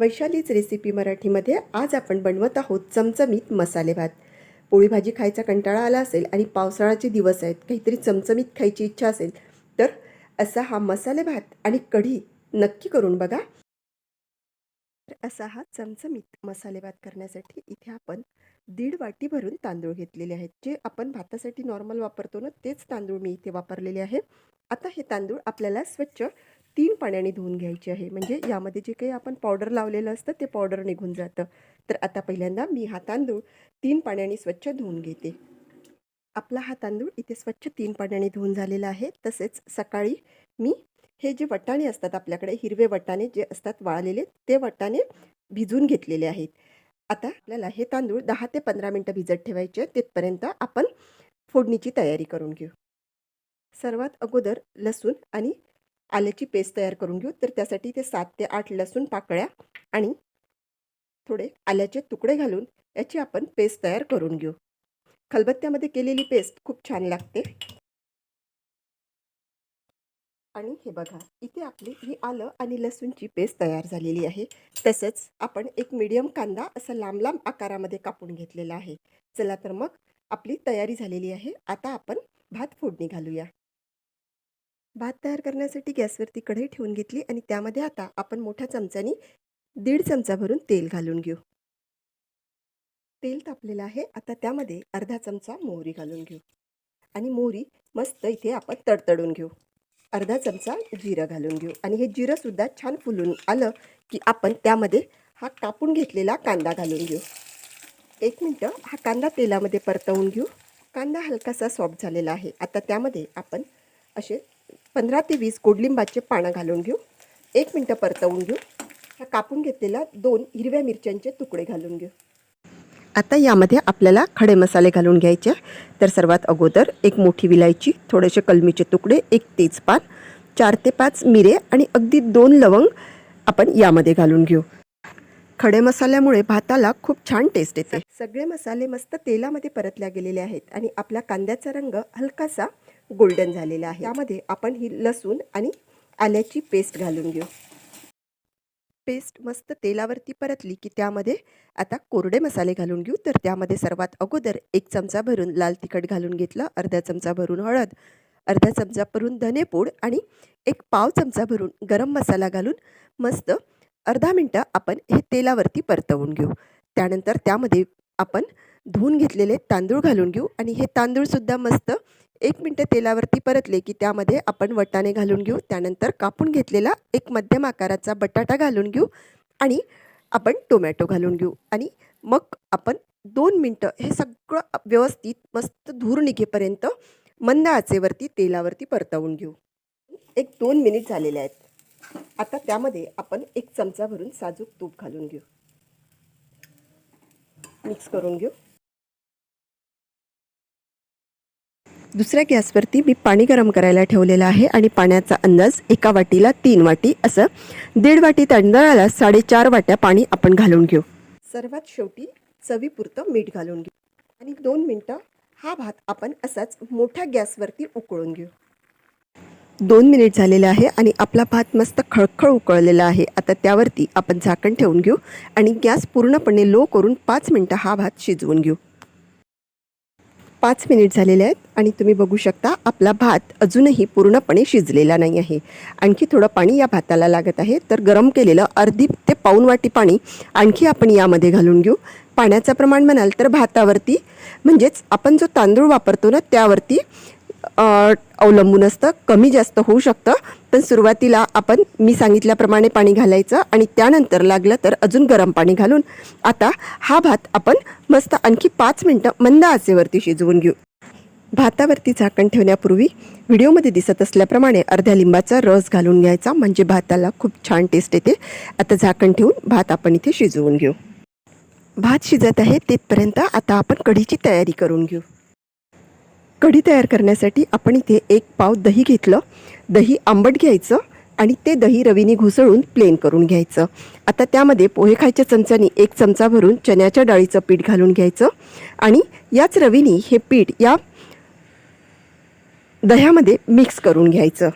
वैशालीच recipe मराठीमध्ये आज आपण बनवत आहोत चमचमीत मसाले भात. पोळी भाजी खायचा कंटाळा आला असेल आणि पावसाळ्याचे दिवस आहेत काहीतरी चमचमीत खायची इच्छा असेल तर असा हा मसाले भात आणि कढी नक्की करून बघा. तर असा हा चमचमीत मसाले भात करण्यासाठी इथे आपण दीड वाटी भरून तांदूळ घेतलेले आहेत. जे आपण भातासाठी नॉर्मल वापरतो ना तेच तांदूळ मी इथे वापरलेले आहे. आता हे तांदूळ आपल्याला स्वच्छ तीन पाण्याने धुवून घ्यायचे आहे. म्हणजे यामध्ये जे काही आपण पावडर लावलेलं असतं ते पावडर निघून जातं. तर आता पहिल्यांदा मी हा तांदूळ तीन पाण्याने स्वच्छ धुवून घेते. आपला हा तांदूळ इथे स्वच्छ तीन पाण्याने धुवून झालेला आहे. तसेच सकाळी मी हे जे वटाणे असतात आपल्याकडे हिरवे वटाणे जे असतात वाळलेले ते वटाणे भिजून घेतलेले आहेत. आता आपल्याला हे तांदूळ दहा ते पंधरा मिनटं भिजत ठेवायचे तिथपर्यंत आपण फोडणीची तयारी करून घेऊ. सर्वात अगोदर लसूण आणि आल्याची पेस्ट तयार करून घेऊ. तर त्यासाठी ते सात ते आठ लसूण पाकळ्या आणि थोडे आल्याचे तुकडे घालून याची आपण पेस्ट तयार करून घेऊ. खलबत्त्यामध्ये केलेली पेस्ट खूप छान लागते. आणि हे बघा इथे आपली ही आलं आणि लसूणची पेस्ट तयार झालेली आहे. तसंच आपण एक मीडियम कांदा असा लांब लांब आकारामध्ये कापून घेतलेला आहे. चला तर मग आपली तयारी झालेली आहे. आता आपण भात फोडणी घालूया. भात तयार करण्यासाठी गॅसवरती कढई ठेवून घेतली आणि त्यामध्ये आता आपण मोठ्या चमच्यानी दीड चमचा भरून तेल घालून घेऊ. तेल तापलेलं आहे. आता त्यामध्ये अर्धा चमचा मोहरी घालून घेऊ. आणि मोहरी मस्त इथे आपण तडतडून घेऊ. अर्धा चमचा जिरं घालून घेऊ. आणि हे जिरंसुद्धा छान फुलून आलं की आपण त्यामध्ये हा कापून घेतलेला कांदा घालून घेऊ. एक मिनटं हा कांदा तेलामध्ये परतवून घेऊ. कांदा हलकासा सॉफ्ट झालेला आहे. आता त्यामध्ये आपण असे पंधरा ते वीस गोडलिंबाचे पानं घालून घेऊ. एक मिनटं परतवून घेऊ. हा कापून घेतलेला दोन हिरव्या मिरच्यांचे तुकडे घालून घेऊ. आता यामध्ये आपल्याला खडे मसाले घालून घ्यायचे. तर सर्वात अगोदर एक मोठी विलायची थोडेसे कलमीचे तुकडे एक तेजपान चार ते पाच मिरे आणि अगदी दोन लवंग आपण यामध्ये घालून घेऊ. खडे मसाल्यामुळे भाताला खूप छान टेस्ट येते. सगळे मसाले मस्त तेलामध्ये परतल्या गेलेले आहेत आणि आपल्या कांद्याचा रंग हलकासा गोल्डन झालेला आहे. यामध्ये आपण ही लसूण आणि आल्याची पेस्ट घालून घेऊ. पेस्ट मस्त तेलावरती परतली की त्यामध्ये आता कोरडे मसाले घालून घेऊ. तर त्यामध्ये सर्वात अगोदर एक चमचा भरून लाल तिखट घालून घेतलं अर्धा चमचा भरून हळद अर्धा चमचा भरून धनेपूड आणि एक पाव चमचा भरून गरम मसाला घालून मस्त अर्धा मिनटं आपण हे तेलावरती परतवून घेऊ. त्यानंतर त्यामध्ये आपण धुवून घेतलेले तांदूळ घालून घेऊ आणि हे तांदूळसुद्धा मस्त एक मिनटं तेलावरती परतले की त्यामध्ये आपण वटाणे घालून घेऊ. त्यानंतर कापून घेतलेला एक मध्यम आकाराचा बटाटा घालून घेऊ आणि आपण टोमॅटो घालून घेऊ. आणि मग आपण दोन मिनटं हे सगळं व्यवस्थित मस्त धूर निघेपर्यंत मंद आचेवरती तेलावरती परतवून घेऊ. एक दोन मिनिट झालेले आहेत. आता त्यामध्ये आपण एक चमचा भरून साजूक तूप घालून घेऊ. मिक्स करून घेऊ. दुसऱ्या गॅसवरती मी पाणी गरम करायला ठेवलेलं आहे आणि पाण्याचा अंदाज एका वाटीला तीन वाटी असं दीड वाटी तांदळाला साडेचार वाट्या पाणी आपण घालून घेऊ. सर्वात शेवटी चवीपुरतं मीठ घालून घेऊ. आणि दोन मिनटं हा भात आपण असाच मोठ्या गॅसवरती उकळून घेऊ. दोन मिनिट झालेलं आहे आणि आपला भात मस्त खळखळ उकळलेला आहे. आता त्यावरती आपण झाकण ठेवून घेऊ आणि गॅस पूर्णपणे लो करून पाच मिनटं हा भात शिजवून घेऊ. पाच मिनिट झालेले आहेत आणि तुम्ही बघू शकता आपला भात अजूनही पूर्णपणे शिजलेला नाही आहे. आणखी थोडं पाणी या भाताला लागत आहे. तर गरम केलेलं अर्धी ते पाऊन वाटी पाणी आणखी आपण यामध्ये घालून घेऊ. पाण्याचं प्रमाण म्हणाल तर भातावरती म्हणजेच आपण जो तांदूळ वापरतो ना त्यावरती अवलंबून असतं कमी जास्त होऊ शकतं. पण सुरुवातीला आपण मी सांगितल्याप्रमाणे पाणी घालायचं आणि त्यानंतर लागलं तर अजून गरम पाणी घालून. आता हा भात आपण मस्त आणखी पाच मिनटं मंद आचेवरती शिजवून घेऊ. भातावरती झाकण ठेवण्यापूर्वी व्हिडिओमध्ये दिसत असल्याप्रमाणे अर्ध्या लिंबाचा रस घालून घ्यायचा म्हणजे भाताला खूप छान टेस्ट येते. आता झाकण ठेवून भात आपण इथे शिजवून घेऊ. भात शिजत आहे तिथपर्यंत आता आपण कढीची तयारी करून घेऊ. कढी तयार करण्यासाठी आपण इथे एक पाव दही घेतलं. दही आंबट घ्यायचं आणि ते दही रवीने घुसळून प्लेन करून घ्यायचं. आता त्यामध्ये पोहे खायच्या चमच्यानी एक चमचा भरून चण्याच्या डाळीचं पीठ घालून घ्यायचं आणि याच रवीने हे पीठ या दह्यामध्ये मिक्स करून घ्यायचं.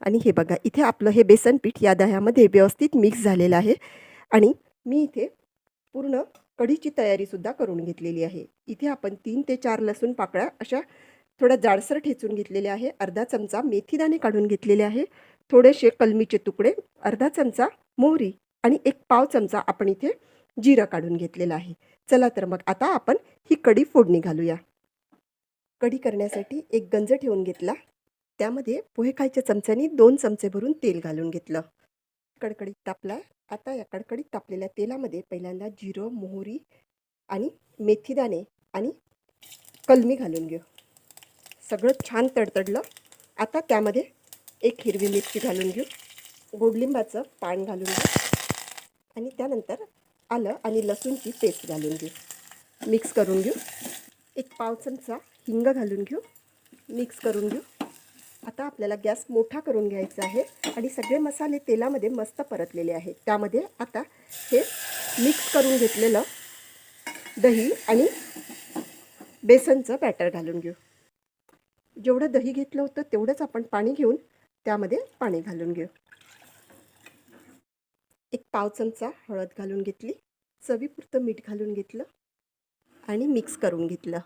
आणि हे बघा इथे आपलं हे बेसन पीठ या दह्यामध्ये व्यवस्थित मिक्स झालेलं आहे. आणि मी इथे पूर्ण कढीची तयारीसुद्धा करून घेतलेली आहे. इथे आपण तीन ते चार लसूण पाकळ्या अशा थोडं जाडसर ठेचून घेतलेले आहे. अर्धा चमचा मेथीदाणे काढून घेतलेले आहे. थोडेसे कलमीचे तुकडे अर्धा चमचा मोहरी आणि एक पाव चमचा आपण इथे जिरं काढून घेतलेलं आहे. चला तर मग आता आपण ही कढी फोडणी घालूया. कढी करण्यासाठी एक गंज ठेवून घेतला. त्यामध्ये पोहे खायच्या चमच्यानी दोन चमचे भरून तेल घालून घेतलं. कडकडीत तापला आता या कडकडीत तापलेल्या तेलामध्ये पहिल्यांदा जिरं मोहरी आणि मेथीदाणे आणि कलमी घालून घेऊ. सगळं छान तडतडलं. आता त्यामध्ये एक हिरवी मिरची घालून घेऊ. गोडलिंबाचं पान घालून घेऊ. आणि त्यानंतर आलं आणि लसूणची पेस्ट घालून घेऊ. मिक्स करून घेऊ. एक पाव चमचा हिंग घालून घेऊ. मिक्स करून घेऊ. आता आपल्याला गॅस मोठा करून घ्यायचा आहे आणि सगळे मसाले तेलामध्ये मस्त परतलेले आहेत. त्यामध्ये आता हे मिक्स करून घेतलेलं दही आणि बेसनचं बॅटर घालून घेऊ. जेवढं दही घेतलं होतं तेवढंच आपण पाणी घेऊन त्यामध्ये पाणी घालून घेऊ. एक पाव चमचा हळद घालून घेतली चवीपुरतं मीठ घालून घेतलं आणि मिक्स करून घेतलं.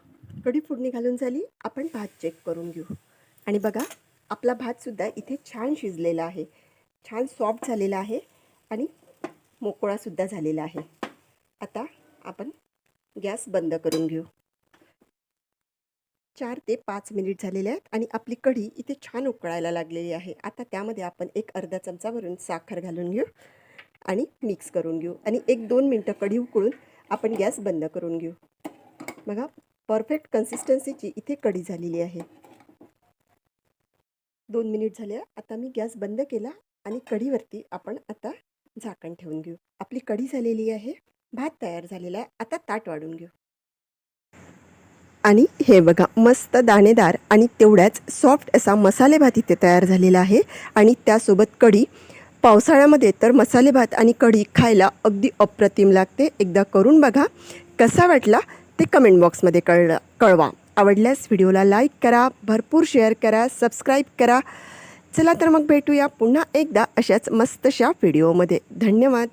कढी फोडणी घालून झाली आपण भात चेक करून घेऊ. आणि बघा आपला भातसुद्धा इथे छान शिजलेला आहे. छान सॉफ्ट झालेला आहे आणि मोकळासुद्धा झालेला आहे. आता आपण गॅस बंद करून घेऊ. चार ते पाच मिनिट झालेले आहेत आणि आपली कढी इथे छान उकळायला लागलेली आहे. आता त्यामध्ये आपण एक अर्धा चमचा भरून साखर घालून घेऊ आणि मिक्स करून घेऊ आणि एक दोन मिनटं कढी उकळून आपण गॅस बंद करून घेऊ. बघा परफेक्ट कन्सिस्टन्सीची इथे कढी झालेली आहे. दोन मिनिट झाले आता मी गॅस बंद केला आणि कढीवरती आपण आता झाकण ठेवून घेऊ. आपली कढी झालेली आहे भात तयार झालेला आहे आता ताट वाढून घेऊ. आणि हे बघा मस्त दाणेदार आणि तेवढ्याच सॉफ्ट असा मसाले भात इथे तयार झालेला आहे. आणि त्यासोबत कढी. पावसाळ्यामध्ये तर मसाले भात आणि कढी खायला अगदी अप्रतिम लागते. एकदा करून बघा. कसा वाटला ते कमेंट बॉक्समध्ये कळलं कळवा. आवडल्यास व्हिडिओला लाईक करा भरपूर शेअर करा सबस्क्राईब करा. चला तर मग भेटूया पुन्हा एकदा अशाच मस्तशा व्हिडिओमध्ये धन्यवाद.